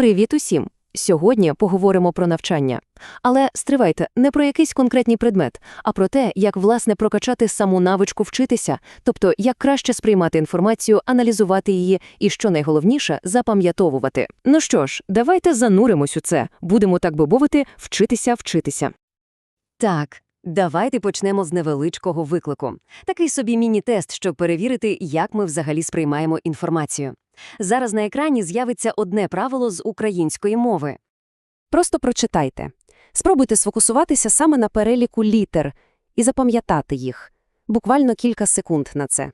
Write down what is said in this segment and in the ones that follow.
Привіт усім! Сьогодні поговоримо про навчання. Але стривайте, не про якийсь конкретний предмет, а про те, як власне прокачати саму навичку вчитися, тобто як краще сприймати інформацію, аналізувати її і, що найголовніше, запам'ятовувати. Ну що ж, давайте зануримось у це, будемо, так би мовити, вчитися вчитися. Так, давайте почнемо з невеличкого виклику. Такий собі міні-тест, щоб перевірити, як ми взагалі сприймаємо інформацію. Зараз на екрані з'явиться одне правило з української мови. Просто прочитайте. Спробуйте сфокусуватися саме на переліку літер і запам'ятати їх. Буквально кілька секунд на це.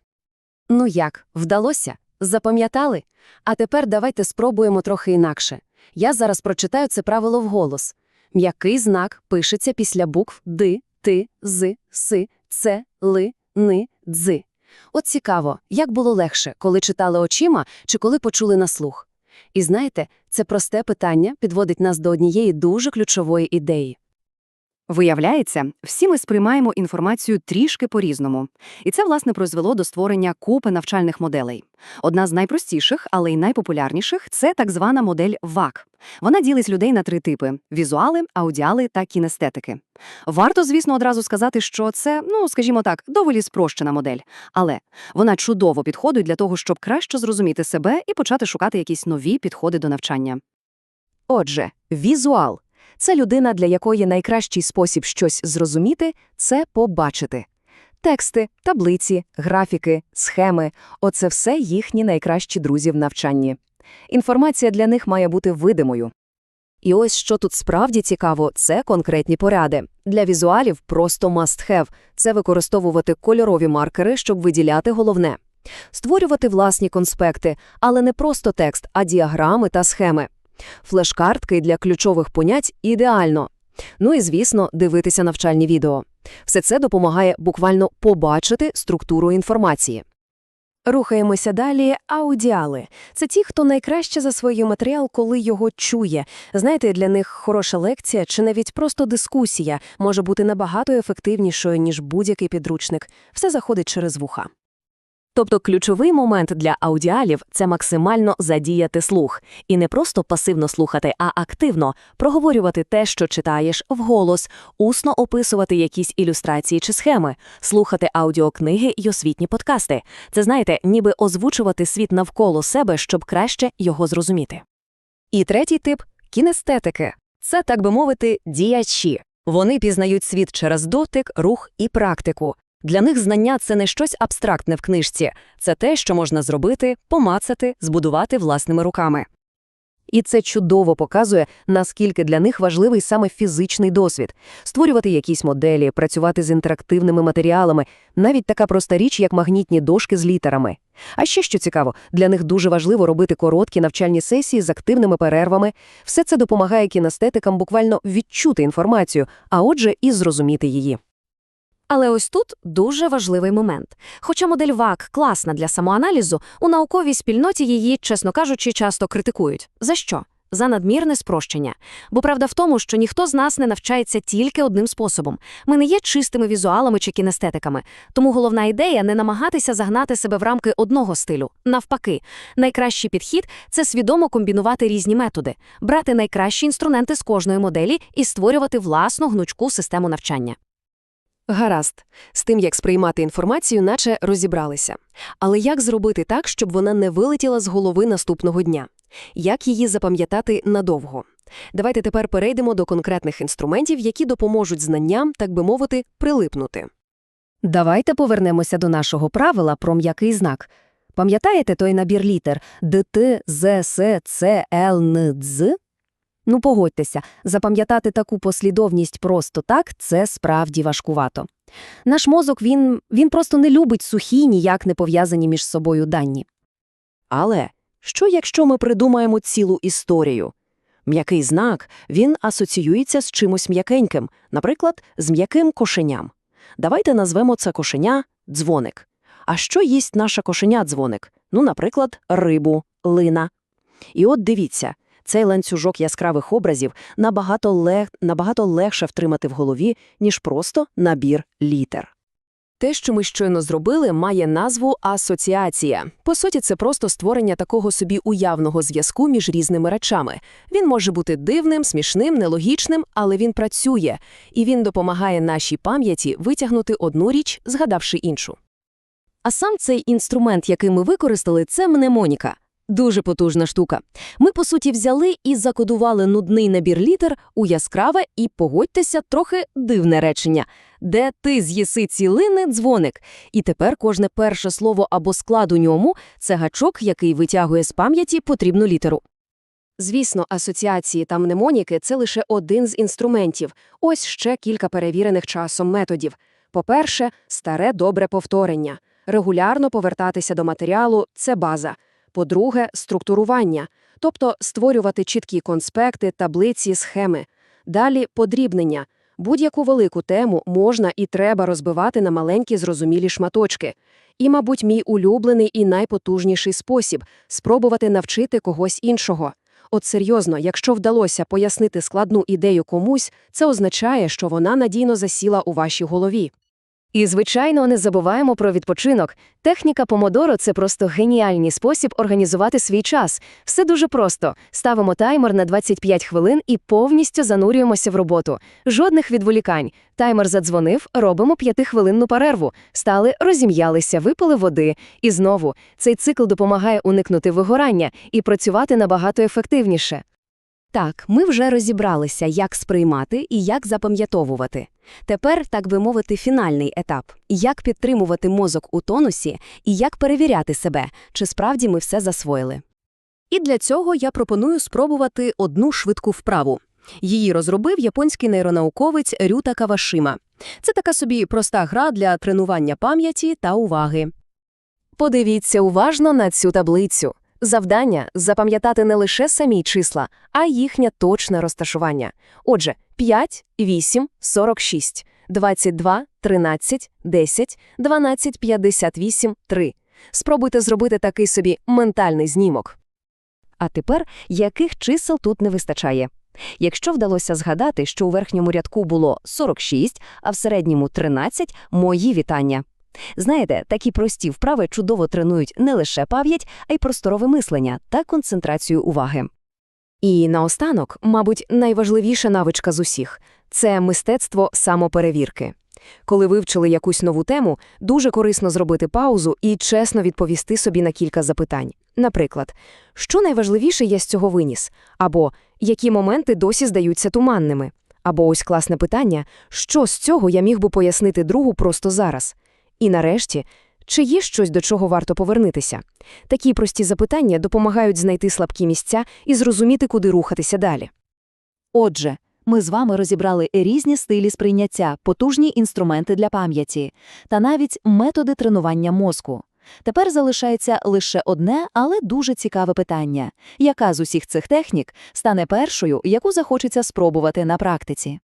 Ну як, вдалося? Запам'ятали? А тепер давайте спробуємо трохи інакше. Я зараз прочитаю це правило вголос. М'який знак пишеться після букв ди, ти, з, си, це, ли, ни, дзи. От цікаво, як було легше, коли читали очима чи коли почули на слух. І знаєте, це просте питання підводить нас до однієї дуже ключової ідеї. Виявляється, всі ми сприймаємо інформацію трішки по-різному. І це, власне, призвело до створення купи навчальних моделей. Одна з найпростіших, але й найпопулярніших – це так звана модель ВАК. Вона ділить людей на три типи – візуали, аудіали та кінестетики. Варто, звісно, одразу сказати, що це, ну, скажімо так, доволі спрощена модель. Але вона чудово підходить для того, щоб краще зрозуміти себе і почати шукати якісь нові підходи до навчання. Отже, візуал – це людина, для якої найкращий спосіб щось зрозуміти – це побачити. Тексти, таблиці, графіки, схеми – оце все їхні найкращі друзі в навчанні. Інформація для них має бути видимою. І ось що тут справді цікаво – це конкретні поради. Для візуалів просто must-have – це використовувати кольорові маркери, щоб виділяти головне. Створювати власні конспекти, але не просто текст, а діаграми та схеми. Флеш-картки для ключових понять ідеально. Ну і, звісно, дивитися навчальні відео. Все це допомагає буквально побачити структуру інформації. Рухаємося далі. Аудіали – це ті, хто найкраще засвоює матеріал, коли його чує. Знаєте, для них хороша лекція чи навіть просто дискусія може бути набагато ефективнішою, ніж будь-який підручник. Все заходить через вуха. Тобто ключовий момент для аудіалів – це максимально задіяти слух. І не просто пасивно слухати, а активно проговорювати те, що читаєш, вголос, усно описувати якісь ілюстрації чи схеми, слухати аудіокниги й освітні подкасти. Це, знаєте, ніби озвучувати світ навколо себе, щоб краще його зрозуміти. І третій тип – кінестетики. Це, так би мовити, діячі. Вони пізнають світ через дотик, рух і практику. Для них знання – це не щось абстрактне в книжці, це те, що можна зробити, помацати, збудувати власними руками. І це чудово показує, наскільки для них важливий саме фізичний досвід – створювати якісь моделі, працювати з інтерактивними матеріалами, навіть така проста річ, як магнітні дошки з літерами. А ще що цікаво, для них дуже важливо робити короткі навчальні сесії з активними перервами. Все це допомагає кінестетикам буквально відчути інформацію, а отже і зрозуміти її. Але ось тут дуже важливий момент. Хоча модель ВАК класна для самоаналізу, у науковій спільноті її, чесно кажучи, часто критикують. За що? За надмірне спрощення. Бо правда в тому, що ніхто з нас не навчається тільки одним способом. Ми не є чистими візуалами чи кінестетиками. Тому головна ідея не намагатися загнати себе в рамки одного стилю. Навпаки, найкращий підхід це свідомо комбінувати різні методи, брати найкращі інструменти з кожної моделі і створювати власну гнучку систему навчання. Гаразд, з тим, як сприймати інформацію, наче розібралися. Але як зробити так, щоб вона не вилетіла з голови наступного дня? Як її запам'ятати надовго? Давайте тепер перейдемо до конкретних інструментів, які допоможуть знанням, так би мовити, прилипнути. Давайте повернемося до нашого правила про м'який знак. Пам'ятаєте той набір літер ДТ, З, С, Ц, Л, Н, Дз? Ну, погодьтеся, запам'ятати таку послідовність просто так – це справді важкувато. Наш мозок, він, він просто не любить сухі, ніяк не пов'язані між собою дані. Але що якщо ми придумаємо цілу історію? М'який знак, він асоціюється з чимось м'якеньким, наприклад, з м'яким кошеням. Давайте назвемо це кошеня дзвоник. А що їсть наша кошеня дзвоник? Ну, наприклад, рибу, лина. І от дивіться, цей ланцюжок яскравих образів набагато, лег... набагато легше втримати в голові, ніж просто набір літер. Те, що ми щойно зробили, має назву асоціація. По суті, це просто створення такого собі уявного зв'язку між різними речами. Він може бути дивним, смішним, нелогічним, але він працює, і він допомагає нашій пам'яті витягнути одну річ, згадавши іншу. А сам цей інструмент, який ми використали, це мнемоніка. Дуже потужна штука. Ми, по суті, взяли і закодували нудний набір літер у яскраве і, погодьтеся, трохи дивне речення. Де ти з'їси цілини дзвоник. І тепер кожне перше слово або склад у ньому – це гачок, який витягує з пам'яті потрібну літеру. Звісно, асоціації та мнемоніки – це лише один з інструментів. Ось ще кілька перевірених часом методів. По-перше, старе добре повторення. Регулярно повертатися до матеріалу – це база. По-друге, структурування, тобто створювати чіткі конспекти, таблиці, схеми. Далі – подрібнення. Будь-яку велику тему можна і треба розбивати на маленькі зрозумілі шматочки. І, мабуть, мій улюблений і найпотужніший спосіб – спробувати навчити когось іншого. От серйозно, якщо вдалося пояснити складну ідею комусь, це означає, що вона надійно засіла у вашій голові. І, звичайно, не забуваємо про відпочинок. Техніка помодоро – це просто геніальний спосіб організувати свій час. Все дуже просто. Ставимо таймер на 25 хвилин і повністю занурюємося в роботу. Жодних відволікань. Таймер задзвонив, робимо 5-хвилинну перерву. Стали, розім'ялися, випили води. І знову, цей цикл допомагає уникнути вигорання і працювати набагато ефективніше. Так, ми вже розібралися, як сприймати і як запам'ятовувати. Тепер, так би мовити, фінальний етап – як підтримувати мозок у тонусі і як перевіряти себе, чи справді ми все засвоїли. І для цього я пропоную спробувати одну швидку вправу. Її розробив японський нейронауковець Рюта Кавашима. Це така собі проста гра для тренування пам'яті та уваги. Подивіться уважно на цю таблицю. Завдання – запам'ятати не лише самі числа, а їхнє точне розташування. Отже, 5, 8, 46, 22, 13, 10, 12, 58, 3. Спробуйте зробити такий собі ментальний знімок. А тепер, яких чисел тут не вистачає? Якщо вдалося згадати, що у верхньому рядку було 46, а в середньому 13, мої вітання. Знаєте, такі прості вправи чудово тренують не лише пам'ять, а й просторове мислення та концентрацію уваги. І наостанок, мабуть, найважливіша навичка з усіх – це мистецтво самоперевірки. Коли вивчили якусь нову тему, дуже корисно зробити паузу і чесно відповісти собі на кілька запитань. Наприклад, що найважливіше я з цього виніс? Або які моменти досі здаються туманними? Або ось класне питання, що з цього я міг би пояснити другу просто зараз? І нарешті, чи є щось, до чого варто повернутися? Такі прості запитання допомагають знайти слабкі місця і зрозуміти, куди рухатися далі. Отже, ми з вами розібрали різні стилі сприйняття, потужні інструменти для пам'яті та навіть методи тренування мозку. Тепер залишається лише одне, але дуже цікаве питання: яка з усіх цих технік стане першою, яку захочеться спробувати на практиці?